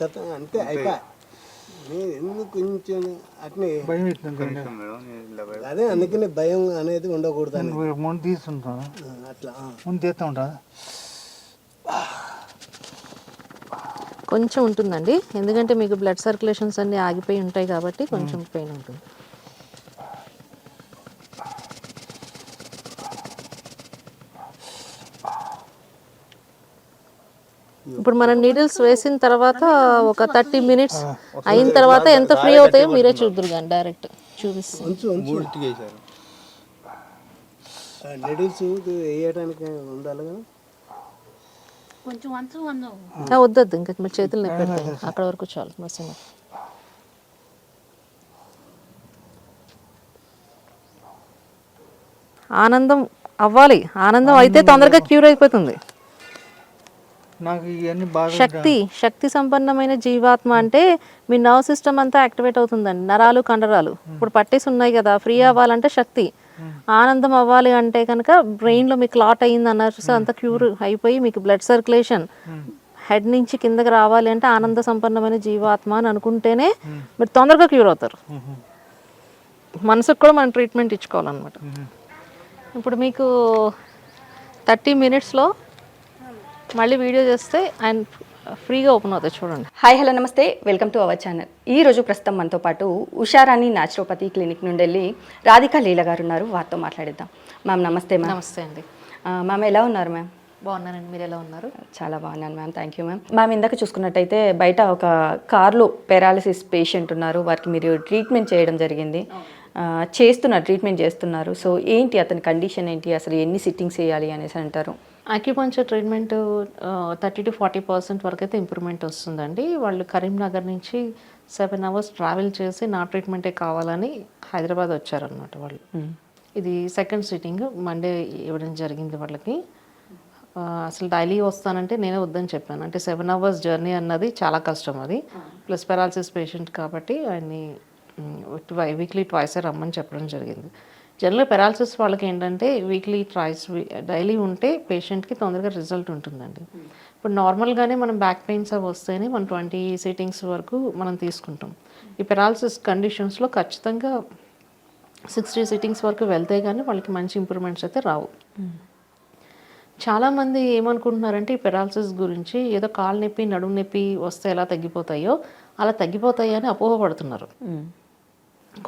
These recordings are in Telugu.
కథ అంతే అయిపోయా నేను ఎందుకు కొంచెం అట్నే? భయం అదే అందుకనే భయం అనేది ఉండకూడదు అని నేను ముందు తీస్తుంటాను ఆ, అట్లా. ముందు తీస్తూ ఉంటాను కొంచెం ఉంటుందండి. ఎందుకంటే మీకు బ్లడ్ సర్క్యులేషన్స్ అన్నీ ఆగిపోయి ఉంటాయి కాబట్టి కొంచెం పెయిన్ ఉంటుంది. ఇప్పుడు మనం నీడిల్స్ వేసిన తర్వాత ఒక థర్టీ మినిట్స్ అయిన తర్వాత ఎంత ఫ్రీ అవుతాయో మీరే చూద్దరు కానీ డైరెక్ట్ చూపిస్తాం. ఉంచు ఉంచు. మూడింటికి వేశారు నెడిల్స్ వేయడానికి ఉండాలి కదా? ఆ, వద్దొద్దు ఇంకా మీరు చేతులు నొప్పి అక్కడ వరకు చాలు మసిన ఆనందం అవ్వాలి. ఆనందం అయితే తొందరగా క్యూర్ అయిపోతుంది. నాకు ఇవన్నీ బాగా శక్తి శక్తి సంపన్నమైన జీవాత్మ అంటే మీ నర్వ్ సిస్టమ్ అంతా యాక్టివేట్ అవుతుందండి. నరాలు కండరాలు. ఇప్పుడు పట్టేసి ఉన్నాయి కదా ఫ్రీ అవ్వాలంటే శక్తి. ఆనందం అవ్వాలి అంటే కనుక బ్రెయిన్లో మీకు క్లాట్ అయ్యింది అన్నారు అంతా క్యూర్ అయిపోయి మీకు బ్లడ్ సర్క్యులేషన్ హెడ్ నుంచి కిందకి రావాలి అంటే ఆనంద సంపన్నమైన జీవాత్మ అని అనుకుంటేనే మీరు తొందరగా క్యూర్ అవుతారు. మనసుకు కూడా మనం ట్రీట్మెంట్ ఇచ్చుకోవాలన్నమాట. ఇప్పుడు మీకు థర్టీ మినిట్స్లో మళ్ళీ వీడియో చేస్తే ఆయన ఫ్రీగా ఓపెన్ అవుతాయి చూడండి. Hi hello namaste. Welcome to our channel ఈ రోజు ప్రస్తుతం మనతో పాటు ఉషారాణి న్యాచురోపతి క్లినిక్ నుండి వెళ్ళి రాధికా లీల గారు ఉన్నారు. వారితో మాట్లాడిద్దాం. మ్యామ్ నమస్తే మ్యామ్ నమస్తే అండి. మ్యామ్ ఎలా ఉన్నారు మ్యామ్ బాగున్నానండి. మీరు ఎలా ఉన్నారు? చాలా బాగున్నాను ma'am thank you ma'am ma'am ఇందాక చూసుకున్నట్టయితే బయట ఒక కార్లో పెరాలసిస్ పేషెంట్ ఉన్నారు. వారికి మీరు ట్రీట్మెంట్ చేయడం జరిగింది. ఆ, చేస్తున్నారు ట్రీట్మెంట్ చేస్తున్నారు. సో ఏంటి అతని కండిషన్ ఏంటి? అసలు ఎన్ని సిట్టింగ్స్ చేయాలి అనేసి అంటారు. Acupuncture treatment thirty to forty percent వరకు అయితే ఇంప్రూవ్మెంట్ వస్తుందండి. వాళ్ళు కరీంనగర్ నుంచి సెవెన్ అవర్స్ ట్రావెల్ చేసి నా ట్రీట్మెంటే కావాలని హైదరాబాద్ వచ్చారనమాట వాళ్ళు. ఇది సెకండ్ సిట్టింగ్ మండే ఇవ్వడం జరిగింది వాళ్ళకి. అసలు డైలీ వస్తానంటే నేనే వద్దని చెప్పాను. అంటే సెవెన్ అవర్స్ జర్నీ అన్నది చాలా కష్టం అది. ప్లస్ పెరాలసిస్ పేషెంట్ కాబట్టి ఆయన్ని వీక్లీ ట్వైస్ రమ్మని చెప్పడం జరిగింది. జనరల్ పెరాలసిస్ వాళ్ళకి ఏంటంటే వీక్లీ ట్రైస్ డైలీ ఉంటే పేషెంట్కి తొందరగా రిజల్ట్ ఉంటుందండి. ఇప్పుడు నార్మల్గానే మనం బ్యాక్ పెయిన్స్ అవి వస్తేనే మనం ట్వంటీ సిట్టింగ్స్ వరకు మనం తీసుకుంటాం. ఈ పెరాలసిస్ కండిషన్స్లో ఖచ్చితంగా సిక్స్టీ సిట్టింగ్స్ వరకు వెళ్తే కానీ వాళ్ళకి మంచి ఇంప్రూవ్మెంట్స్ అయితే రావు. చాలామంది ఏమనుకుంటున్నారంటే ఈ పెరాలసిస్ గురించి ఏదో కాలు నొప్పి నడుము నొప్పి వస్తే ఎలా తగ్గిపోతాయో అలా తగ్గిపోతాయని అపోహ అపోహపడుతున్నారు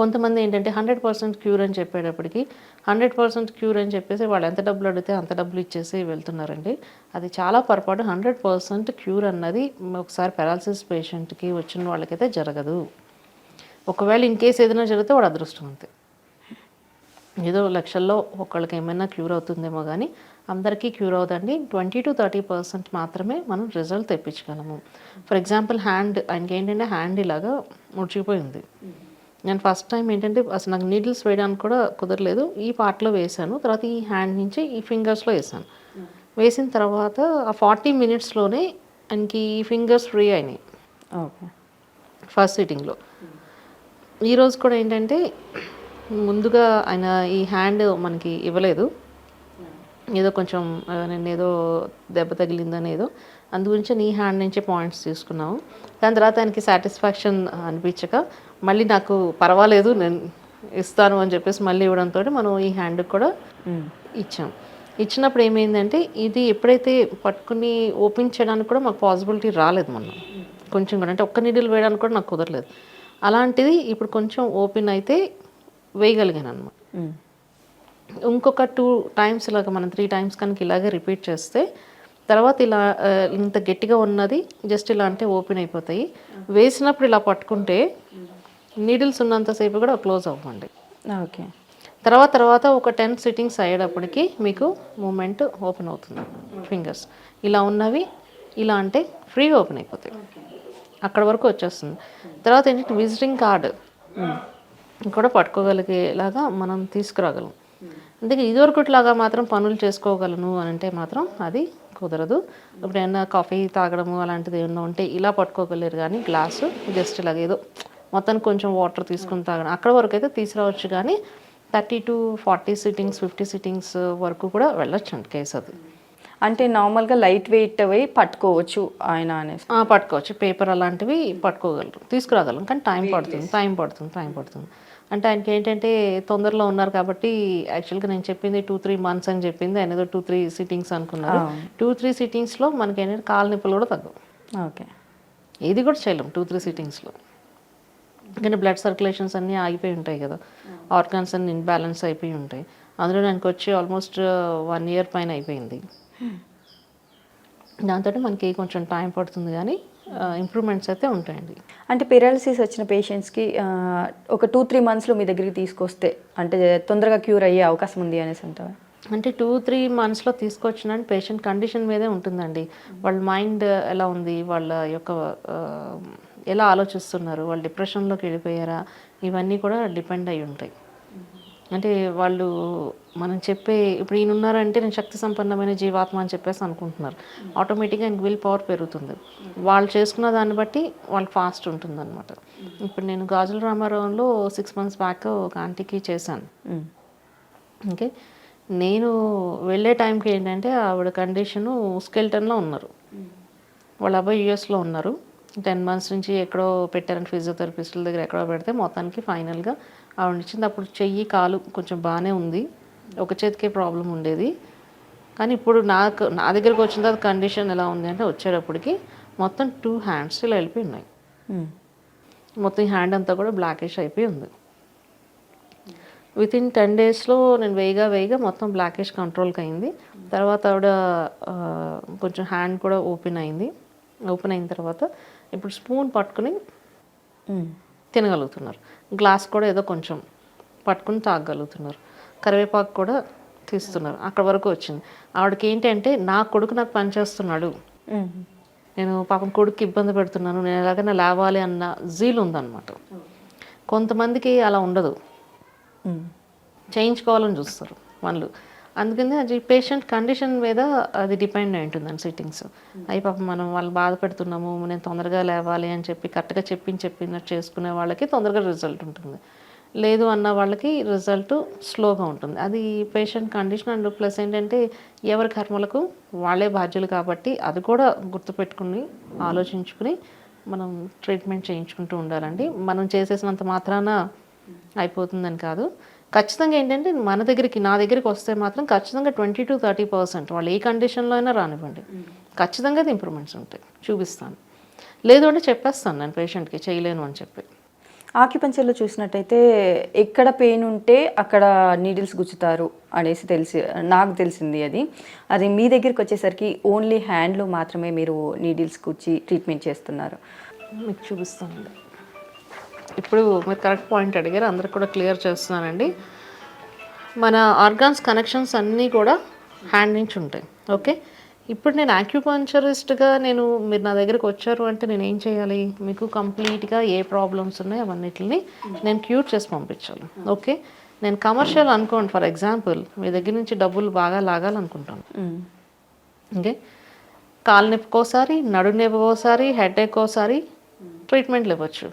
కొంతమంది ఏంటంటే హండ్రెడ్ పర్సెంట్ క్యూర్ అని చెప్పేటప్పటికి హండ్రెడ్ పర్సెంట్ క్యూర్ అని చెప్పేసి వాళ్ళు ఎంత డబ్బులు అడిగితే అంత డబ్బులు ఇచ్చేసి వెళ్తున్నారండి. అది చాలా పొరపాటు హండ్రెడ్ పర్సెంట్ క్యూర్ అన్నది ఒకసారి పెరాలసిస్ పేషెంట్కి వచ్చిన వాళ్ళకైతే జరగదు. ఒకవేళ ఇన్ కేసు ఏదైనా జరిగితే వాడు అదృష్టం అంతే. ఏదో లక్షల్లో ఒకళ్ళకి ఏమైనా క్యూర్ అవుతుందేమో కానీ అందరికీ క్యూర్ అవుదండి. ట్వంటీ టు థర్టీ పర్సెంట్ మాత్రమే మనం రిజల్ట్ తెప్పించగలము. ఫర్ ఎగ్జాంపుల్ హ్యాండ్ ఆయనకి ఏంటంటే హ్యాండ్ ఇలాగా ముడిచిపోయింది. నేను ఫస్ట్ టైం ఏంటంటే అసలు నాకు నీడిల్స్ వేయడానికి కూడా కుదరలేదు. ఈ పార్ట్లో వేసాను తర్వాత ఈ హ్యాండ్ నుంచి ఈ ఫింగర్స్లో వేసాను వేసిన తర్వాత ఆ ఫార్టీ మినిట్స్లోనే ఆయనకి ఈ ఫింగర్స్ ఫ్రీ అయినాయి. ఓకే. ఫస్ట్ సిట్టింగ్లో ఈరోజు కూడా ఏంటంటే ముందుగా ఆయన ఈ హ్యాండ్ మనకి ఇవ్వలేదు. ఏదో కొంచెం నేను ఏదో దెబ్బ తగిలిందని ఏదో. అందు గురించి నీ హ్యాండ్ నుంచి పాయింట్స్ తీసుకున్నాము దాని తర్వాత ఆయనకి సాటిస్ఫాక్షన్ అనిపించక మళ్ళీ నాకు పర్వాలేదు నేను ఇస్తాను అని చెప్పేసి మళ్ళీ ఇవ్వడంతో మనం ఈ హ్యాండ్ కూడా ఇచ్చాం. ఇచ్చినప్పుడు ఏమైందంటే ఇది ఎప్పుడైతే పట్టుకుని ఓపెన్ చేయడానికి కూడా మాకు పాసిబిలిటీ రాలేదు మొన్న. కొంచెం కూడా అంటే ఒక్క నీడిల్ వేయడానికి కూడా నాకు కుదరలేదు. అలాంటిది ఇప్పుడు కొంచెం ఓపెన్ అయితే వేయగలిగాను అనమాట ఇంకొక టూ టైమ్స్ ఇలాగ మనం త్రీ టైమ్స్ కనుక ఇలాగే రిపీట్ చేస్తే తర్వాత ఇలా ఇంత గట్టిగా ఉన్నది జస్ట్ ఇలా అంటే ఓపెన్ అయిపోతాయి. వేసినప్పుడు ఇలా పట్టుకుంటే నీడిల్స్ ఉన్నంతసేపు కూడా క్లోజ్ అవ్వండి. ఓకే. తర్వాత తర్వాత ఒక టెన్ సిట్టింగ్స్ అయ్యేటప్పటికి మీకు మూమెంట్ ఓపెన్ అవుతుంది. ఫింగర్స్. ఇలా ఉన్నవి ఇలా అంటే ఫ్రీగా ఓపెన్ అయిపోతాయి. అక్కడ వరకు వచ్చేస్తుంది. తర్వాత ఏంటంటే విజిటింగ్ కార్డు. కూడా పట్టుకోగలిగేలాగా మనం తీసుకురాగలం. అందుకే ఇదివరకుట్లాగా మాత్రం పనులు చేసుకోగలను అని అంటే మాత్రం అది కుదరదు. ఇప్పుడు ఏమన్నా కాఫీ తాగడము అలాంటిది ఏమన్నా ఉంటే ఇలా పట్టుకోగలేరు కానీ గ్లాసు జస్ట్ ఇలాగ ఏదో మొత్తానికి కొంచెం వాటర్ తీసుకుని తాగడం అక్కడ వరకు అయితే తీసుకురావచ్చు కానీ thirty to forty sittings fifty sittings వరకు కూడా వెళ్ళొచ్చు అండి కేసు అది. అంటే నార్మల్గా లైట్ వెయిట్ అవి పట్టుకోవచ్చు ఆయన అనేసి? పట్టుకోవచ్చు. పేపర్ అలాంటివి పట్టుకోగలరు. తీసుకురాగలం కానీ టైం పడుతుంది టైం పడుతుంది టైం పడుతుంది. అంటే ఆయనకి ఏంటంటే తొందరలో ఉన్నారు కాబట్టి యాక్చువల్గా నేను చెప్పింది టూ త్రీ మంత్స్ అని చెప్పింది. ఆయన ఏదో టూ త్రీ సిట్టింగ్స్ అనుకున్నారు. టూ త్రీ సిట్టింగ్స్లో మనకి ఏంటంటే కాళ్ళ నొప్పులు కూడా తగ్గవు. ఓకే. ఏది కూడా చేయలేం టూ త్రీ సిట్టింగ్స్లో. ఎందుకంటే బ్లడ్ సర్క్యులేషన్స్ అన్నీ ఆగిపోయి ఉంటాయి కదా. ఆర్గాన్స్ అన్ని ఇన్బ్యాలెన్స్ అయిపోయి ఉంటాయి. అందులో నాకు వచ్చి ఆల్మోస్ట్ వన్ ఇయర్ పైన అయిపోయింది. దాంతో మనకి కొంచెం టైం పడుతుంది కానీ ఇంప్రూవ్మెంట్స్ అయితే ఉంటాయండి. అంటే పెరాలసిస్ వచ్చిన పేషెంట్స్కి ఒక టూ త్రీ మంత్స్లో మీ దగ్గరికి తీసుకొస్తే అంటే తొందరగా క్యూర్ అయ్యే అవకాశం ఉంది అనేసి అంటారా అంటే టూ త్రీ మంత్స్లో తీసుకొచ్చిన పేషెంట్ కండిషన్ మీదే ఉంటుందండి. వాళ్ళ మైండ్ ఎలా ఉంది? వాళ్ళ యొక్క ఆ, ఎలా ఆలోచిస్తున్నారు? వాళ్ళు డిప్రెషన్లోకి వెళ్ళిపోయారా? ఇవన్నీ కూడా డిపెండ్ అయి ఉంటాయి. అంటే వాళ్ళు మనం చెప్పే ఇప్పుడు ఈయన ఉన్నారంటే నేను శక్తి సంపన్నమైన జీవాత్మ అని చెప్పేసి అనుకుంటున్నారు. ఆటోమేటిక్గా ఆయనకి విల్ పవర్ పెరుగుతుంది. వాళ్ళు చేసుకున్న దాన్ని బట్టి వాళ్ళు ఫాస్ట్ ఉంటుంది అనమాట ఇప్పుడు నేను గాజుల రామారావులో సిక్స్ మంత్స్ బ్యాక్ ఒక ఆంటీకి చేశాను. ఓకే? నేను వెళ్ళే టైంకి ఏంటంటే ఆవిడ కండిషను స్కెల్టన్లో ఉన్నారు. వాళ్ళ అబ్బాయి యూఎస్లో ఉన్నారు. టెన్ మంత్స్ నుంచి ఎక్కడో పెట్టారని ఫిజియోథెరపిస్టుల దగ్గర ఎక్కడో పెడితే మొత్తానికి ఫైనల్గా ఆవిడ ఇచ్చింది. అప్పుడు చెయ్యి కాలు కొంచెం బాగానే ఉంది. ఒక చేతికే ప్రాబ్లం ఉండేది. కానీ ఇప్పుడు నాకు నా దగ్గరకు వచ్చిన తర్వాత కండిషన్ ఎలా ఉంది అంటే వచ్చేటప్పటికి మొత్తం టూ హ్యాండ్స్ ఇలా వెళ్ళిపోయి ఉన్నాయి మొత్తం ఈ హ్యాండ్ అంతా కూడా బ్లాకిష్ అయిపోయి ఉంది. విత్ ఇన్ టెన్ డేస్లో నేను వేయిగా వేయిగా మొత్తం బ్లాకిష్ కంట్రోల్కి అయింది. తర్వాత ఆవిడ కొంచెం హ్యాండ్ కూడా ఓపెన్ అయింది. ఓపెన్ అయిన తర్వాత ఇప్పుడు స్పూన్ పట్టుకుని తినగలుగుతున్నారు. గ్లాస్ కూడా ఏదో కొంచెం పట్టుకుని తాగగలుగుతున్నారు. కరివేపాకు కూడా తీస్తున్నారు. అక్కడ వరకు వచ్చింది. ఆవిడకి ఏంటంటే నా కొడుకు నాకు పనిచేస్తున్నాడు నేను పాపం కొడుకు ఇబ్బంది పెడుతున్నాను. నేను ఎలాగైనా లేవాలి అన్న జీల్ ఉందన్నమాట. కొంతమందికి అలా ఉండదు. చేయించుకోవాలని చూస్తారు. వాళ్ళు అందుకని అది పేషెంట్ కండిషన్ మీద అది డిపెండ్ అయి ఉంటుందండి సిట్టింగ్స్ అయ్యి పాపం మనం వాళ్ళు బాధ పెడుతున్నాము నేను తొందరగా లేవాలి అని చెప్పి కరెక్ట్గా చెప్పి చెప్పినట్టు చేసుకునే వాళ్ళకి తొందరగా రిజల్ట్ ఉంటుంది. లేదు అన్న వాళ్ళకి రిజల్ట్ స్లోగా ఉంటుంది. అది పేషెంట్ కండిషన్ అండ్ ప్లస్ ఏంటంటే ఎవరి కర్మలకు వాళ్ళే బాధ్యులు కాబట్టి అది కూడా గుర్తుపెట్టుకుని ఆలోచించుకుని మనం ట్రీట్మెంట్ చేయించుకుంటూ ఉండాలండి. మనం చేసేసినంత మాత్రాన అయిపోతుందని కాదు. ఖచ్చితంగా ఏంటంటే మన దగ్గరికి నా దగ్గరికి వస్తే మాత్రం ఖచ్చితంగా ట్వంటీ టు థర్టీ పర్సెంట్ వాళ్ళు ఏ కండిషన్లో అయినా రానివ్వండి. ఖచ్చితంగా అది ఇంప్రూవ్మెంట్స్ ఉంటాయి. చూపిస్తాను. లేదు అంటే చెప్పేస్తాను నేను పేషెంట్కి చేయలేను అని చెప్పి. ఆక్యుపెన్చర్లో చూసినట్టయితే ఎక్కడ పెయిన్ ఉంటే అక్కడ నీడిల్స్ గుచ్చుతారు అనేసి తెలిసి నాకు తెలిసింది అది. అది మీ దగ్గరికి వచ్చేసరికి ఓన్లీ హ్యాండ్లో మాత్రమే మీరు నీడిల్స్ గుచ్చి ట్రీట్మెంట్ చేస్తున్నారు. మీకు చూపిస్తానండి. ఇప్పుడు మీరు కరెక్ట్ పాయింట్ అడిగారు అందరికి కూడా క్లియర్ చేస్తున్నానండి. మన ఆర్గాన్స్ కనెక్షన్స్ అన్నీ కూడా హ్యాండ్ నుంచి ఉంటాయి ఓకే? ఇప్పుడు నేను ఆక్యుపంచరిస్ట్గా నేను మీరు నా దగ్గరికి వచ్చారు అంటే నేను ఏం చేయాలి? మీకు కంప్లీట్గా ఏ ప్రాబ్లమ్స్ ఉన్నాయో అవన్నిటిని నేను క్యూర్ చేసి పంపించాలి ఓకే? నేను కమర్షియల్ అనుకోండి ఫర్ ఎగ్జాంపుల్ మీ దగ్గర నుంచి డబ్బులు బాగా లాగాలనుకుంటాను. ఓకే? కాలు నొప్పికోసారి నడు నొప్పికోసారి హెడ్ ఎక్కోసారి ట్రీట్మెంట్లు ఇవ్వచ్చు.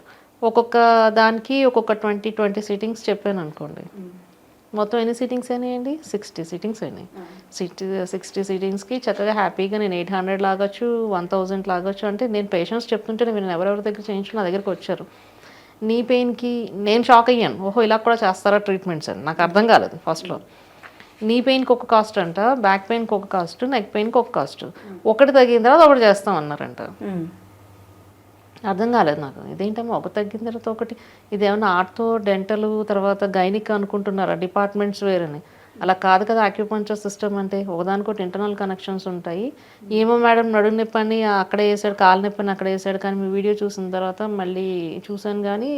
ఒక్కొక్క దానికి ఒక్కొక్క ట్వంటీ ట్వంటీ సిట్టింగ్స్ చెప్పాను అనుకోండి. మొత్తం ఎన్ని సిట్టింగ్స్ అయినాయండి? సిక్స్టీ సిట్టింగ్స్ అయినాయి. సిక్స్టీ సిక్స్టీ సిట్టింగ్స్కి చక్కగా హ్యాపీగా నేను ఎయిట్ హండ్రెడ్ లాగొచ్చు వన్ థౌజండ్ లాగొచ్చు అంటే నేను పేషెంట్స్ చెప్తుంటే నేను ఎవరెవరి దగ్గర చేయించుకుని నా దగ్గరికి వచ్చారు. నీ పెయిన్కి నేను షాక్ అయ్యాను. ఓహో ఇలా కూడా చేస్తారా ట్రీట్మెంట్స్ అని. నాకు అర్థం కాలేదు ఫస్ట్లో నీ పెయిన్కి ఒక కాస్ట్ అంట బ్యాక్ పెయిన్కి ఒక కాస్ట్ నెక్ పెయిన్కి ఒక కాస్ట్. ఒకటి తగ్గిన తర్వాత ఒకటి చేస్తాం అన్నారంట. అర్థం కాలేదు నాకు. ఇదేంటమ్మా ఒక తగ్గిన తర్వాత ఒకటి. ఇదేమన్నా ఆర్తో డెంటల్ తర్వాత గైనిక్ అనుకుంటున్నారా? డిపార్ట్మెంట్స్ వేరని. అలా కాదు కదా ఆక్యుపంచర్ సిస్టమ్ అంటే. ఒకదానికొకటి ఇంటర్నల్ కనెక్షన్స్ ఉంటాయి. ఏమో మేడం నడుము నొప్పి అని అక్కడ వేసాడు కాలు నొప్పి అని అక్కడ వేసాడు కానీ మీ వీడియో చూసిన తర్వాత మళ్ళీ చూశాను కానీ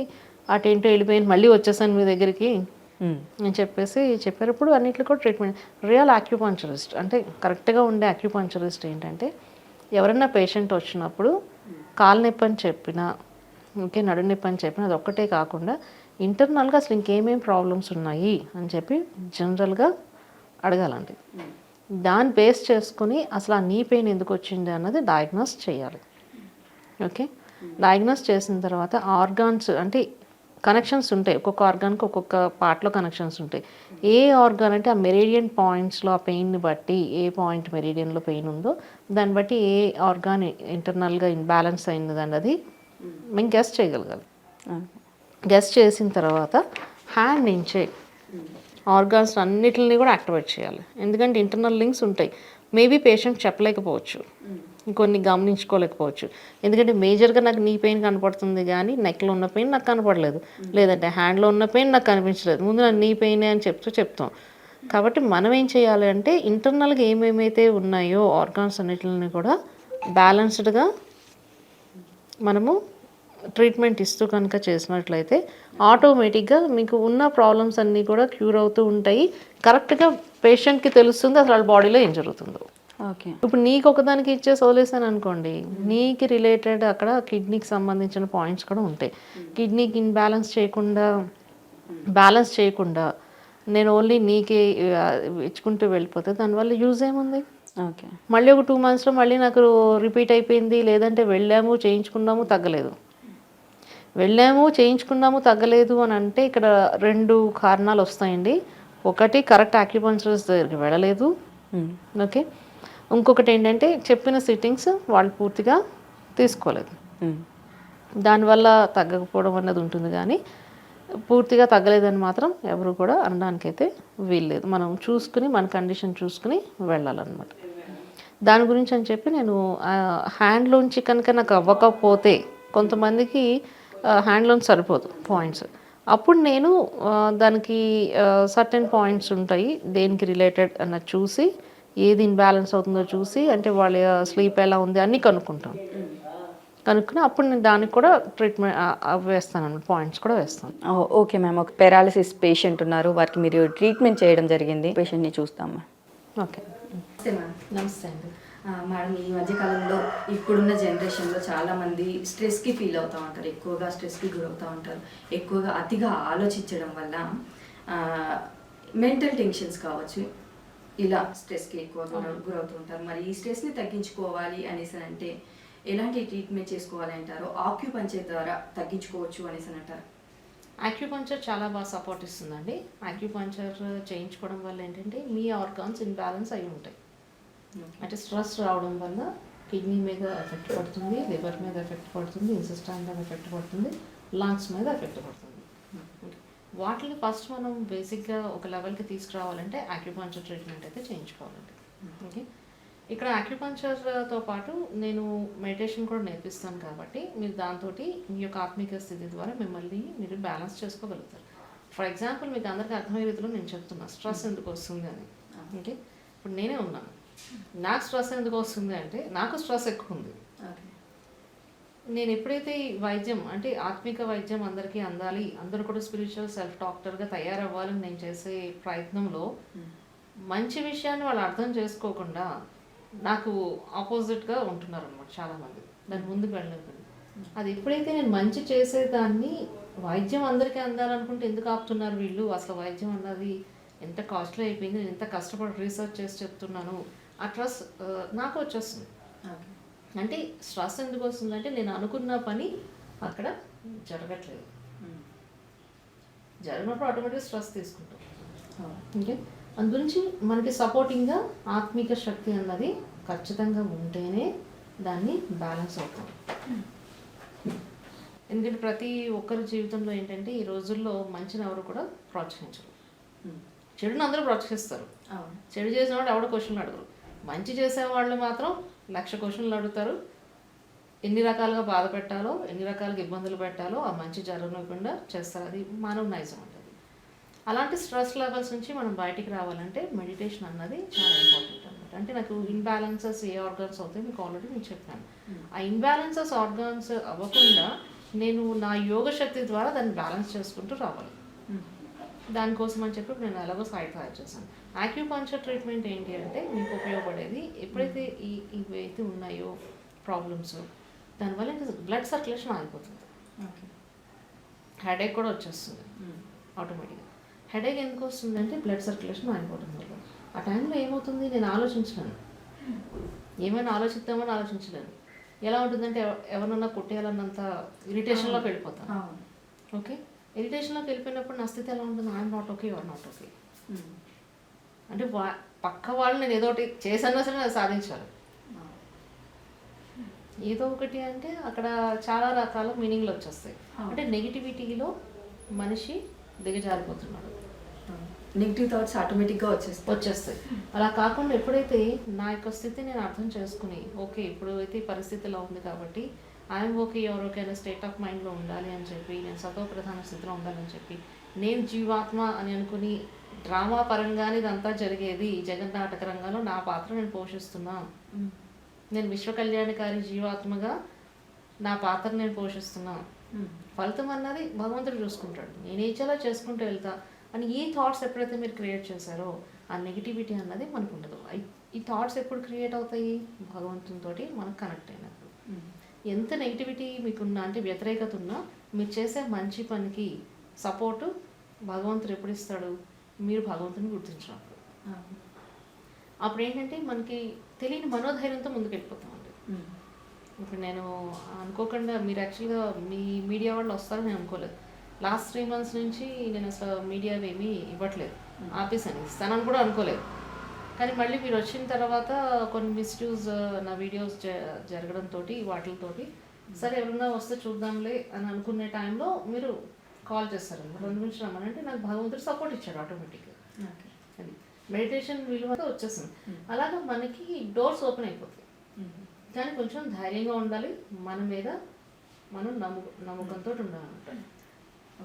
అటేంటో వెళ్ళిపోయింది మళ్ళీ వచ్చేసాను మీ దగ్గరికి. అని చెప్పేసి చెప్పారు. ఇప్పుడు అన్నిట్లో కూడా ట్రీట్మెంట్ రియల్ ఆక్యుపంచరిస్ట్ అంటే కరెక్ట్గా ఉండే ఆక్యుపంచరిస్ట్ ఏంటంటే ఎవరైనా పేషెంట్ వచ్చినప్పుడు కాలు నొప్పి అని చెప్పినా ఓకే నడు నొప్పి అని చెప్పినా అది ఒక్కటే కాకుండా ఇంటర్నల్గా అసలు ఇంకేమేం ప్రాబ్లమ్స్ ఉన్నాయి అని చెప్పి జనరల్గా అడగాలండి. దాన్ని బేస్ చేసుకుని అసలు ఆ నీ పెయిన్ ఎందుకు వచ్చింది అన్నది డయాగ్నోస్ చేయాలి. ఓకే? డయాగ్నోస్ చేసిన తర్వాత ఆర్గాన్స్ అంటే కనెక్షన్స్ ఉంటాయి. ఒక్కొక్క ఆర్గాన్కి ఒక్కొక్క పార్ట్లో కనెక్షన్స్ ఉంటాయి. ఏ ఆర్గాన్ అంటే ఆ మెరీడియన్ పాయింట్స్లో ఆ పెయిన్ని బట్టి ఏ పాయింట్ మెరీడియన్లో పెయిన్ ఉందో దాన్ని బట్టి ఏ ఆర్గాన్ ఇంటర్నల్గా ఇన్బ్యాలెన్స్ అయింది అది మేము గెస్ట్ చేయగలగాలి. గెస్ట్ చేసిన తర్వాత హ్యాండ్ నుంచే ఆర్గాన్స్ అన్నిటిని కూడా యాక్టివేట్ చేయాలి. ఎందుకంటే ఇంటర్నల్ లింక్స్ ఉంటాయి. మేబీ పేషెంట్ చెప్పలేకపోవచ్చు. కొన్ని గమనించుకోలేకపోవచ్చు. ఎందుకంటే మేజర్గా నాకు నీ పెయిన్ కనపడుతుంది కానీ నెక్లో ఉన్న పెయిన్ నాకు కనపడలేదు. లేదంటే హ్యాండ్లో ఉన్న పెయిన్ నాకు కనిపించలేదు. ముందు నాకు నీ పెయిన్ అని చెప్తూ చెప్తాం. కాబట్టి మనం ఏం చేయాలి అంటే ఇంటర్నల్గా ఏమేమైతే ఉన్నాయో ఆర్గాన్స్ అన్నిటిని కూడా బ్యాలెన్స్డ్గా మనము ట్రీట్మెంట్ ఇస్తూ కనుక చేసినట్లయితే ఆటోమేటిక్గా మీకు ఉన్న ప్రాబ్లమ్స్ అన్నీ కూడా క్యూర్ అవుతూ ఉంటాయి. కరెక్ట్గా పేషెంట్కి తెలుస్తుంది అసలు వాళ్ళ బాడీలో ఏం జరుగుతుందో. ఓకే. ఇప్పుడు నీకు ఒకదానికి ఇచ్చేసి వదిలేసాను అనుకోండి నీకు రిలేటెడ్ అక్కడ కిడ్నీకి సంబంధించిన పాయింట్స్ కూడా ఉంటాయి. కిడ్నీకి ఇన్బ్యాలెన్స్ చేయకుండా బ్యాలెన్స్ చేయకుండా నేను ఓన్లీ నీకే ఇచ్చుకుంటూ వెళ్ళిపోతే దానివల్ల యూజ్ ఏముంది? ఓకే. మళ్ళీ ఒక టూ మంత్స్లో మళ్ళీ నాకు రిపీట్ అయిపోయింది లేదంటే వెళ్ళాము చేయించుకున్నాము తగ్గలేదు. వెళ్ళాము చేయించుకున్నాము తగ్గలేదు అని అంటే ఇక్కడ రెండు కారణాలు వస్తాయండి. ఒకటి కరెక్ట్ ఆక్యుపంచర్స్ దగ్గరికి వెళ్ళలేదు. ఓకే. ఇంకొకటి ఏంటంటే చెప్పిన సిట్టింగ్స్ వాళ్ళు పూర్తిగా తీసుకోలేదు. దానివల్ల తగ్గకపోవడం అన్నది ఉంటుంది కానీ పూర్తిగా తగ్గలేదని మాత్రం ఎవరు కూడా అనడానికైతే వీల్లేదు. మనం చూసుకుని మన కండిషన్ చూసుకుని వెళ్ళాలన్నమాట. దాని గురించి అని చెప్పి నేను హ్యాండ్లోంచి కనుక నాకు అవ్వకపోతే కొంతమందికి హ్యాండ్లోంచి సరిపోదు పాయింట్స్. అప్పుడు నేను దానికి సర్టెన్ పాయింట్స్ ఉంటాయి దేనికి రిలేటెడ్ అన్నది చూసి ఏది ఇన్బ్యాలెన్స్ అవుతుందో చూసి అంటే వాళ్ళ స్లీప్ ఎలా ఉంది అన్నీ కనుక్కుంటాం కనుక్కుని అప్పుడు నేను దానికి కూడా ట్రీట్మెంట్ వేస్తాను పాయింట్స్ కూడా వేస్తాను. ఓ- ఓకే మ్యామ్. ఒక పెరాలసిస్ పేషెంట్ ఉన్నారు. వారికి మీరు ట్రీట్మెంట్ చేయడం జరిగింది. పేషెంట్ని చూస్తాం మ్యామ్. ఓకే. నమస్తే మ్యామ్. నమస్తే అండి. మేడం ఈ మధ్యకాలంలో ఇప్పుడున్న జనరేషన్లో చాలా మంది స్ట్రెస్కి ఫీల్ అవుతూ ఉంటారు. ఎక్కువగా స్ట్రెస్కి గురవుతూ ఉంటారు. ఎక్కువగా అతిగా ఆలోచించడం వల్ల మెంటల్ టెన్షన్స్ కావచ్చు ఇలా స్ట్రెస్కి ఎక్కువ గుర- గురవుతూ ఉంటారు మరి ఈ స్ట్రెస్ని తగ్గించుకోవాలి అనేసి అంటే ఎలాంటి ట్రీట్మెంట్ చేసుకోవాలి అంటారు? ఆక్యుపంచర్ ద్వారా తగ్గించుకోవచ్చు అనేసి అని అంటారు. ఆక్యుపంచర్ చాలా బాగా సపోర్ట్ ఇస్తుందండి. ఆక్యుపంచర్ చేయించుకోవడం వల్ల ఏంటంటే మీ ఆర్గాన్స్ ఇన్బ్యాలెన్స్ అయి ఉంటాయి. అంటే స్ట్రెస్ రావడం వల్ల కిడ్నీ మీద ఎఫెక్ట్ పడుతుంది లివర్ మీద ఎఫెక్ట్ పడుతుంది ఇన్సిస్టాన్ మీద ఎఫెక్ట్ పడుతుంది లంగ్స్ మీద ఎఫెక్ట్ పడుతుంది. వాటిని ఫస్ట్ మనం బేసిక్గా ఒక లెవెల్కి తీసుకురావాలంటే ఆక్యుపంచర్ ట్రీట్మెంట్ అయితే చేయించుకోవాలండి ఓకే ఇక్కడ ఆక్యుపంచర్తో పాటు నేను మెడిటేషన్ కూడా నేర్పిస్తాను కాబట్టి మీరు దాంతో మీ యొక్క ఆత్మిక స్థితి ద్వారా మిమ్మల్ని మీరు బ్యాలెన్స్ చేసుకోగలుగుతారు. ఫర్ ఎగ్జాంపుల్ మీకు అందరికీ అర్థమయ్యే రీతిలో నేను చెప్తున్నా స్ట్రెస్ ఎందుకు వస్తుంది అని. ఓకే ఇప్పుడు నేనే ఉన్నాను. నాకు స్ట్రెస్ ఎందుకు వస్తుంది అంటే నాకు స్ట్రెస్ ఎక్కువ ఉంది. నేను ఎప్పుడైతే వైద్యం అంటే ఆత్మిక వైద్యం అందరికీ అందాలి అందరూ కూడా స్పిరిచువల్ సెల్ఫ్ డాక్టర్గా తయారవ్వాలని నేను చేసే ప్రయత్నంలో మంచి విషయాన్ని వాళ్ళు అర్థం చేసుకోకుండా నాకు ఆపోజిట్గా ఉంటున్నారు అనమాట చాలామంది. దాని ముందుకు వెళ్ళలేదు అది ఎప్పుడైతే నేను మంచి చేసేదాన్ని వైద్యం అందరికీ అందాలనుకుంటే ఎందుకు ఆపుతున్నారు వీళ్ళు? అసలు వైద్యం అన్నది ఎంత కాస్ట్లీ అయిపోయింది నేను ఎంత కష్టపడి రీసెర్చ్ చేసి చెప్తున్నాను? ఆ ట్రస్ట్ నాకు వచ్చేస్తుంది. అంటే స్ట్రెస్ ఎందుకు వస్తుందంటే నేను అనుకున్న పని అక్కడ జరగట్లేదు. జరిగినప్పుడు ఆటోమేటిక్ స్ట్రెస్ తీసుకుంటాం. ఓకే? అందుగురించి మనకి సపోర్టింగ్గా ఆత్మిక శక్తి అన్నది ఖచ్చితంగా ఉంటేనే దాన్ని బ్యాలెన్స్ అవుతాం. ఎందుకంటే ప్రతి ఒక్కరి జీవితంలో ఏంటంటే ఈ రోజుల్లో మంచిని ఎవరు కూడా ప్రోత్సహించరు. చెడుని అందరూ ప్రోత్సహిస్తారు. చెడు చేసిన వాడు ఎవడ క్వశ్చన్లు అడగరు. మంచి చేసే వాళ్ళు మాత్రం లక్ష క్వశ్చన్లు అడుగుతారు. ఎన్ని రకాలుగా బాధ పెట్టాలో ఎన్ని రకాలుగా ఇబ్బందులు పెట్టాలో ఆ మంచి జరగకుండా చేస్తారు. అది మానవ నైజం అంటది అలాంటి స్ట్రెస్ లెవెల్స్ నుంచి మనం బయటికి రావాలంటే మెడిటేషన్ అన్నది చాలా ఇంపార్టెంట్ అనమాట అంటే నాకు ఇన్బ్యాలెన్సెస్ ఏ ఆర్గాన్స్ అవుతాయి మీకు ఆల్రెడీ నేను చెప్పాను. ఆ ఇన్బ్యాలెన్సెస్ ఆర్గాన్స్ అవ్వకుండా నేను నా యోగ శక్తి ద్వారా దాన్ని బ్యాలెన్స్ చేసుకుంటూ రావాలి. దానికోసం అని చెప్పి నేను ఎలాగో సైట్ తయారు చేశాను. ఆక్యుపంచర్ ట్రీట్మెంట్ ఏంటి అంటే మీకు ఉపయోగపడేది ఎప్పుడైతే ఈ ఇవైతే ఉన్నాయో ప్రాబ్లమ్స్ దానివల్ల బ్లడ్ సర్క్యులేషన్ ఆగిపోతుంది. హెడేక్ కూడా వచ్చేస్తుంది. ఆటోమేటిక్గా హెడేక్ ఎందుకు వస్తుంది అంటే బ్లడ్ సర్క్యులేషన్ ఆగిపోవడం వల్ల. ఆ టైంలో ఏమవుతుంది? నేను ఆలోచించలేను. ఏమైనా ఆలోచిద్దామని ఆలోచించలేను. ఎలా ఉంటుందంటే ఎవ- ఎవరినన్నా కొట్టేయాలన్నంత ఇరిటేషన్లోకి వెళ్ళిపోతాను. ఓకే? ఇరిటేషన్లోకి వెళ్ళిపోయినప్పుడు నా స్థితి ఎలా ఉంటుంది I'm not okay or not okay అంటే వా పక్క వాళ్ళు నేను ఏదో ఒకటి చేసన్నా సరే అది సాధించాలి. ఏదో ఒకటి అంటే అక్కడ చాలా రకాల మీనింగ్లు వచ్చేస్తాయి. అంటే నెగిటివిటీలో మనిషి దిగజారిపోతున్నాడు నెగిటివ్ థాట్స్ ఆటోమేటిక్గా వచ్చేస్తాయి. వచ్చేస్తాయి. అలా కాకుండా ఎప్పుడైతే నా యొక్క స్థితి నేను అర్థం చేసుకుని ఓకే ఇప్పుడు అయితే ఈ పరిస్థితి ఇలా ఉంది కాబట్టి ఐఎమ్ ఓకే ఎవరికైనా స్టేట్ ఆఫ్ మైండ్లో ఉండాలి అని చెప్పి నేను సతో ప్రధాన స్థితిలో ఉండాలని చెప్పి నేను జీవాత్మ అని అనుకుని డ్రామా పరంగానే ఇదంతా జరిగేది. జగన్నాటక రంగంలో నా పాత్ర నేను పోషిస్తున్నా. నేను విశ్వ కళ్యాణకారి జీవాత్మగా నా పాత్ర నేను పోషిస్తున్నా. ఫలితం అన్నది భగవంతుడు చూసుకుంటాడు. నేను ఏచేలా చేసుకుంటూ వెళ్తా అని ఈ థాట్స్ ఎప్పుడైతే మీరు క్రియేట్ చేశారో ఆ నెగిటివిటీ అన్నది మనకు ఉండదు. ఈ థాట్స్ ఎప్పుడు క్రియేట్ అవుతాయి? భగవంతునితో మనకు కనెక్ట్ అయినప్పుడు. ఎంత నెగిటివిటీ మీకున్నా అంటే వ్యతిరేకత ఉన్నా మీరు చేసే మంచి పనికి సపోర్టు భగవంతుడు ఎప్పుడు ఇస్తాడు? మీరు భగవంతుని గుర్తించినప్పుడు అప్పుడు ఏంటంటే మనకి తెలియని మనోధైర్యంతో ముందుకు వెళ్ళిపోతామండి ఇప్పుడు నేను అనుకోకుండా మీరు యాక్చువల్గా మీ మీడియా వాళ్ళు వస్తారని నేను అనుకోలేదు. లాస్ట్ త్రీ మంత్స్ నుంచి నేను అసలు మీడియా ఏమీ ఇవ్వట్లేదు. ఆపేసాను ఇస్తానని కూడా అనుకోలేదు. కానీ మళ్ళీ మీరు వచ్చిన తర్వాత కొన్ని మిస్యూజ్ నా వీడియోస్ జరగడంతో వాటితోటి సరే ఎవరన్నా వస్తే చూద్దాంలే అని అనుకునే టైంలో మీరు కాల్ చేస్తారు. రెండు నుంచి రమ్మనంటే నాకు భగవంతుడు సపోర్ట్ ఇచ్చాడు ఆటోమేటిక్గా అది మెడిటేషన్ విలువ వచ్చేసింది. అలాగా మనకి డోర్స్ ఓపెన్ అయిపోతాయి. కానీ కొంచెం ధైర్యంగా ఉండాలి. మన మీద మనం నమ్ము నమ్మకంతో ఉండాలన్నమాట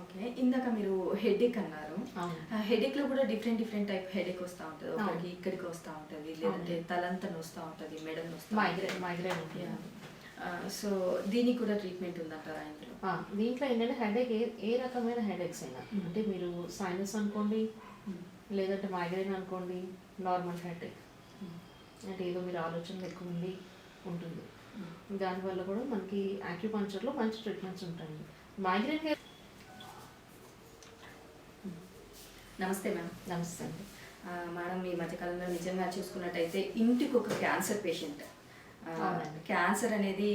ఓకే. ఇందాక మీరు హెడేక్ అన్నారు. హెడేక్లో కూడా డిఫరెంట్ డిఫరెంట్ టైప్ హెడేక్ వస్తూ ఉంటుంది. ఒకరికి ఇక్కడికి వస్తూ ఉంటుంది లేదంటే తలంతా నొస్తూ ఉంటుంది మెడల్ నొస్తూ మైగ్రేన్ మైగ్రేన్ సో దీనికి కూడా ట్రీట్మెంట్ ఉందంటారా ఇందులో దీంట్లో ఏంటంటే హెడేక్ ఏ ఏ రకమైన హెడేక్స్ అయినా. అంటే మీరు సైనస్ అనుకోండి లేదంటే మైగ్రేన్ అనుకోండి నార్మల్ హెడేక్ అంటే ఏదో మీరు ఆలోచనలు ఎక్కువ ఉండి ఉంటుంది. దానివల్ల కూడా మనకి యాక్యుపంచర్లో మంచి ట్రీట్మెంట్స్ ఉంటాయి. మైగ్రేన్ నమస్తే మ్యామ్ నమస్తే అండి. మేడం ఈ మధ్యకాలంలో నిజంగా చూసుకున్నట్టయితే ఇంటికి ఒక క్యాన్సర్ పేషెంట్. క్యాన్సర్ అనేది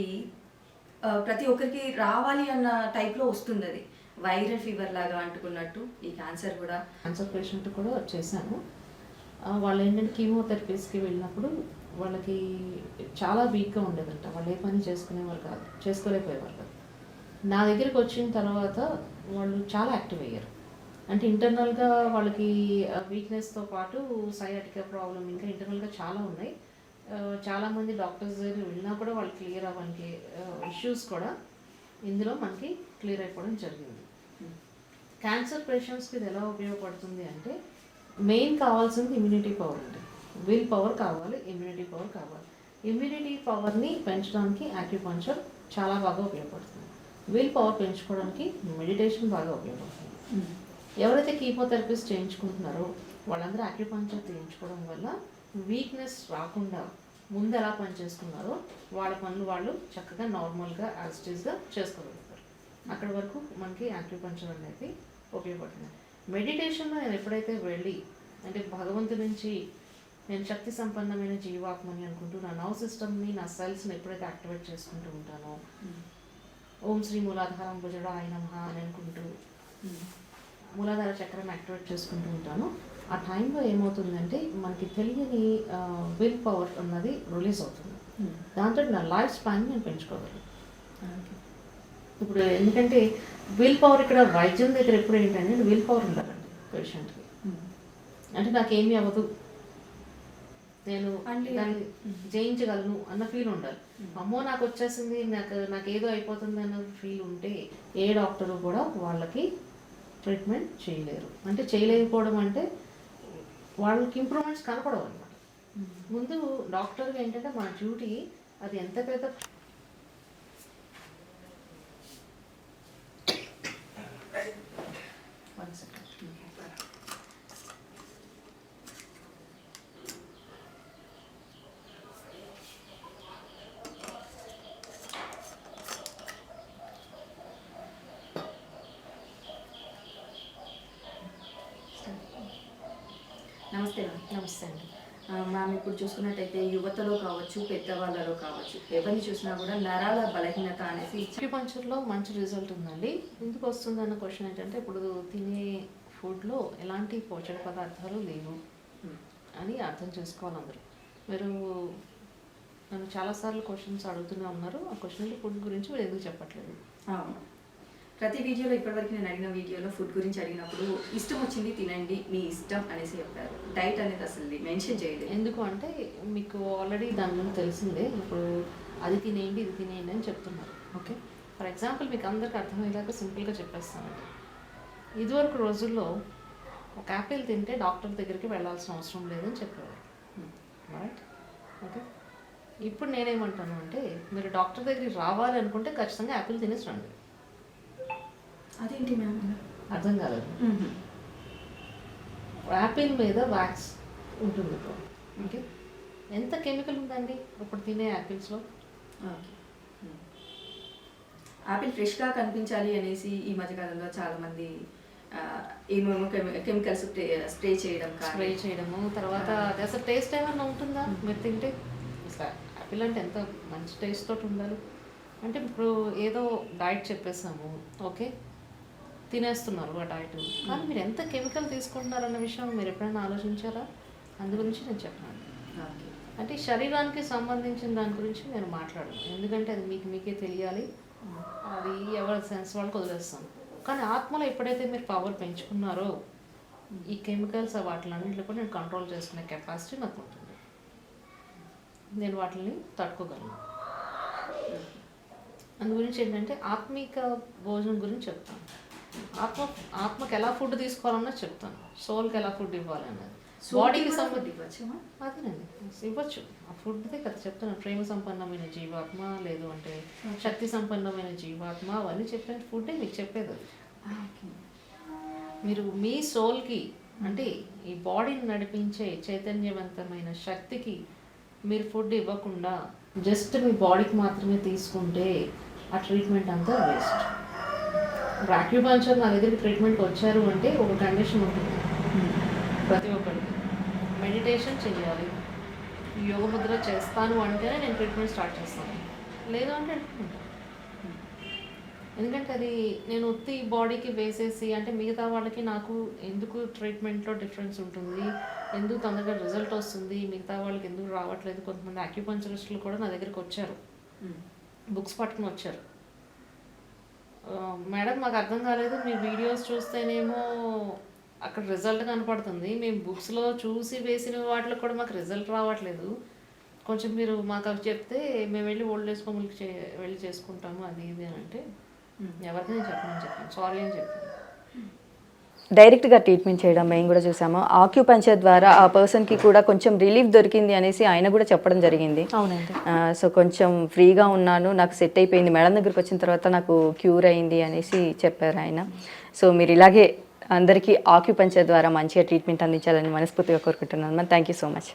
ప్రతి ఒక్కరికి రావాలి అన్న టైప్లో వస్తుంది అది వైరల్ ఫీవర్ లాగా అంటుకున్నట్టు ఈ క్యాన్సర్ కూడా. క్యాన్సర్ పేషెంట్ కూడా చేశాను. వాళ్ళు ఏంటంటే కీమోథెరపీస్కి వెళ్ళినప్పుడు వాళ్ళకి చాలా వీక్గా ఉండేదంట. వాళ్ళు ఏ పని చేసుకునేవారు కాదు చేసుకోలేకపోయేవారు కాదు. నా దగ్గరికి వచ్చిన తర్వాత వాళ్ళు చాలా యాక్టివ్ అయ్యారు. అంటే ఇంటర్నల్గా వాళ్ళకి వీక్నెస్తో పాటు సయాటికా ప్రాబ్లం ఇంకా ఇంటర్నల్గా చాలా ఉన్నాయి. చాలామంది డాక్టర్స్ దగ్గర వెళ్ళినా కూడా వాళ్ళు క్లియర్ అవ్వడానికి ఇష్యూస్ కూడా ఇందులో మనకి క్లియర్ అయిపోవడం జరిగింది. క్యాన్సర్ పేషెంట్స్కి ఇది ఎలా ఉపయోగపడుతుంది అంటే మెయిన్ కావాల్సింది ఇమ్యూనిటీ పవర్ అండి. విల్ పవర్ కావాలి ఇమ్యూనిటీ పవర్ కావాలి. ఇమ్యూనిటీ పవర్ని పెంచడానికి యాక్యుపంచర్ చాలా బాగా ఉపయోగపడుతుంది. విల్ పవర్ పెంచుకోవడానికి మెడిటేషన్ బాగా ఉపయోగపడుతుంది. ఎవరైతే కీమోథెరపీస్ చేయించుకుంటున్నారో వాళ్ళందరూ అక్యుపంచర్ చేయించుకోవడం వల్ల వీక్నెస్ రాకుండా ముందు ఎలా పని చేసుకున్నారో వాళ్ళ పనులు వాళ్ళు చక్కగా నార్మల్గా యాజిటీస్గా చేసుకోగలుగుతారు. అక్కడి వరకు మనకి యాక్యుపంచర్ అనేది ఉపయోగపడుతుంది. మెడిటేషన్లో నేను ఎప్పుడైతే వెళ్ళి అంటే భగవంతు నుంచి నేను శక్తి సంపన్నమైన జీవాత్మని అనుకుంటూ నా నర్వ్ సిస్టమ్ని నా సెల్స్ని ఎప్పుడైతే యాక్టివేట్ చేసుకుంటూ ఉంటానో ఓం శ్రీ మూలాధారం భుజడ ఆయన మహా అని అనుకుంటూ మూలాధార చక్రం యాక్టివేట్ చేసుకుంటూ ఉంటాను. ఆ టైంలో ఏమవుతుందంటే మనకి తెలియని విల్ పవర్ అన్నది రిలీజ్ అవుతుంది. దాంతో నా లైఫ్ స్పాన్ నేను పెంచుకోగలను. ఇప్పుడు ఎందుకంటే విల్ పవర్ ఇక్కడ వైద్యం దగ్గర ఎప్పుడు ఏంటంటే విల్ పవర్ ఉండాలండి పేషెంట్కి అంటే నాకేమీ అవ్వదు. నేను దాన్ని జయించగలను అన్న ఫీల్ ఉండాలి. అమ్మో నాకు వచ్చేసింది నాకు నాకు ఏదో అయిపోతుంది అన్న ఫీల్ ఉంటే ఏ డాక్టరు కూడా వాళ్ళకి ట్రీట్మెంట్ చేయలేరు. అంటే చేయలేకపోవడం అంటే వాళ్ళకి ఇంప్రూవ్మెంట్స్ కనపడవు అనమాట ముందు డాక్టర్గా ఏంటంటే మన డ్యూటీ అది ఎంత పెద్ద One second. నమస్తే నమస్తే అండి. మ్యామ్ ఇప్పుడు చూసుకున్నట్టయితే యువతలో కావచ్చు పెద్దవాళ్ళలో కావచ్చు ఎవరిని చూసినా కూడా నరాల బలహీనత అనేసి అక్యుపంచర్లో మంచి రిజల్ట్ ఉందండి. ఎందుకు వస్తుంది అన్న క్వశ్చన్ ఏంటంటే ఇప్పుడు తినే ఫుడ్లో ఎలాంటి పోషక పదార్థాలు లేవు అని అర్థం చేసుకోవాలి అందరూ. మీరు నన్ను చాలాసార్లు క్వశ్చన్స్ అడుగుతూనే ఉన్నారు. ఆ క్వశ్చన్ ఫుడ్ గురించి మీరు ఎందుకు చెప్పట్లేదు? అవును. ప్రతి వీడియోలో ఇప్పటివరకు నేను అడిగిన వీడియోలో ఫుడ్ గురించి అడిగినప్పుడు ఇష్టం వచ్చింది తినండి మీ ఇష్టం అనేసి చెప్పారు. డైట్ అనేది అసలు మెన్షన్ చేయలేదు. ఎందుకు అంటే మీకు ఆల్రెడీ దాని గురించి తెలిసిందే ఇప్పుడు అది తినేయండి ఇది తినేయండి అని చెప్తున్నారు. ఓకే. ఫర్ ఎగ్జాంపుల్ మీకు అందరికి అర్థమయ్యేలాగా సింపుల్గా చెప్పేస్తానండి ఇదివరకు రోజుల్లో ఒక యాపిల్ తింటే డాక్టర్ దగ్గరికి వెళ్ళాల్సిన అవసరం లేదని చెప్పేవారు. రైట్ ఓకే ఇప్పుడు నేనేమంటాను అంటే మీరు డాక్టర్ దగ్గరికి రావాలి అనుకుంటే ఖచ్చితంగా యాపిల్ తినేసి రండి. అదేంటి మ్యామ్ అర్థం కాలేదు. యాపిల్ మీద వ్యాక్స్ ఉంటుంది ఇప్పుడు ఓకే. ఎంత కెమికల్ ఉందండి? ఇప్పుడు తినే యాపిల్స్లో. ఆపిల్ ఫ్రెష్గా కనిపించాలి అనేసి ఈ మధ్యకాలంలో చాలా మంది ఆ, ఏమేమో కెమికల్స్ స్ప్రే చేయడం స్ప్రే చేయడము తర్వాత అసలు టేస్ట్ ఏమన్నా ఉంటుందా? మీరు తింటే? యాపిల్ అంటే ఎంత మంచి టేస్ట్ తోటి ఉండాలి? అంటే ఇప్పుడు ఏదో డైట్ చెప్పేసాము ఓకే? తినేస్తున్నారు ఆ డైట్ కానీ మీరు ఎంత కెమికల్ తీసుకుంటున్నారన్న విషయం మీరు ఎప్పుడైనా ఆలోచించారా? అందు గురించి నేను చెప్పాను. అంటే శరీరానికి సంబంధించిన దాని గురించి నేను మాట్లాడను. ఎందుకంటే అది మీకు మీకే తెలియాలి. అది ఎవరి సెన్స్ వాళ్ళకి వదిలేస్తాను. కానీ ఆత్మలో ఎప్పుడైతే మీరు పవర్ పెంచుకున్నారో ఈ కెమికల్స్ వాటిలన్నింటిలో కూడా నేను కంట్రోల్ చేసుకునే కెపాసిటీ నాకు ఉంటుంది. నేను వాటిని తట్టుకోగలను. అందు గురించి ఏంటంటే ఆత్మిక భోజనం గురించి చెప్తాను. ఆత్మ ఆత్మకి ఎలా ఫుడ్ తీసుకోవాలన్నది చెప్తాను. సోల్కి ఎలా ఫుడ్ ఇవ్వాలన్నది బాడీకి సంబంధించి ఇవ్వచ్చా అదేనండి. ఇవ్వచ్చు. ఆ ఫుడ్దే కదా చెప్తాను ప్రేమ సంపన్నమైన జీవాత్మ లేదు అంటే శక్తి సంపన్నమైన జీవాత్మ అవన్నీ చెప్పిన ఫుడ్డే మీకు చెప్పేది అది. మీరు మీ సోల్కి అంటే ఈ బాడీని నడిపించే చైతన్యవంతమైన శక్తికి మీరు ఫుడ్ ఇవ్వకుండా జస్ట్ మీ బాడీకి మాత్రమే తీసుకుంటే ఆ ట్రీట్మెంట్ అంతా వేస్ట్ ఇప్పుడు అక్యుపంచర్ నా దగ్గరికి ట్రీట్మెంట్కి వచ్చారు అంటే ఒక కండిషన్ ఉంటుంది. ప్రతి ఒక్కరికి. మెడిటేషన్ చేయాలి యోగ ముద్ర చేస్తాను అంటేనే నేను ట్రీట్మెంట్ స్టార్ట్ చేస్తాను. లేదు అంటే అడ్డుకుంటాను. ఎందుకంటే అది నేను ఉత్తి బాడీకి వేసేసి అంటే మిగతా వాళ్ళకి నాకు ఎందుకు ట్రీట్మెంట్లో డిఫరెన్స్ ఉంటుంది? ఎందుకు తొందరగా రిజల్ట్ వస్తుంది? మిగతా వాళ్ళకి ఎందుకు రావట్లేదు? కొంతమంది అక్యుపంచరిస్టులు కూడా నా దగ్గరికి వచ్చారు. బుక్స్ పట్టుకుని వచ్చారు. మేడం మాకు అర్థం కాలేదు. మీ వీడియోస్ చూస్తేనేమో అక్కడ రిజల్ట్ కనపడుతుంది. మేము బుక్స్లో చూసి వేసిన వాటిలో కూడా మాకు రిజల్ట్ రావట్లేదు. కొంచెం మీరు మాకు అవి చెప్తే మేము వెళ్ళి ఓల్డ్ ఏజ్ హోమ్కి చే వెళ్ళి చేసుకుంటాము. అది ఇది అని అంటే ఎవరికి నేను చెప్పాను సారీ అని చెప్పాను డైరెక్ట్గా ట్రీట్మెంట్ చేయడం మేము కూడా చూసాము. ఆక్యుపంచర్ ద్వారా ఆ పర్సన్కి కూడా కొంచెం రిలీఫ్ దొరికింది అనేసి ఆయన కూడా చెప్పడం జరిగింది. అవునండి. సో కొంచెం ఫ్రీగా ఉన్నాను నాకు సెట్ అయిపోయింది. మేడం దగ్గరికి వచ్చిన తర్వాత నాకు క్యూర్ అయింది అనేసి చెప్పారు ఆయన. సో మీరు ఇలాగే అందరికీ ఆక్యుపంచర్ ద్వారా మంచిగా ట్రీట్మెంట్ అందించాలని మనస్ఫూర్తిగా కోరుకుంటున్నాను. Thank you so much.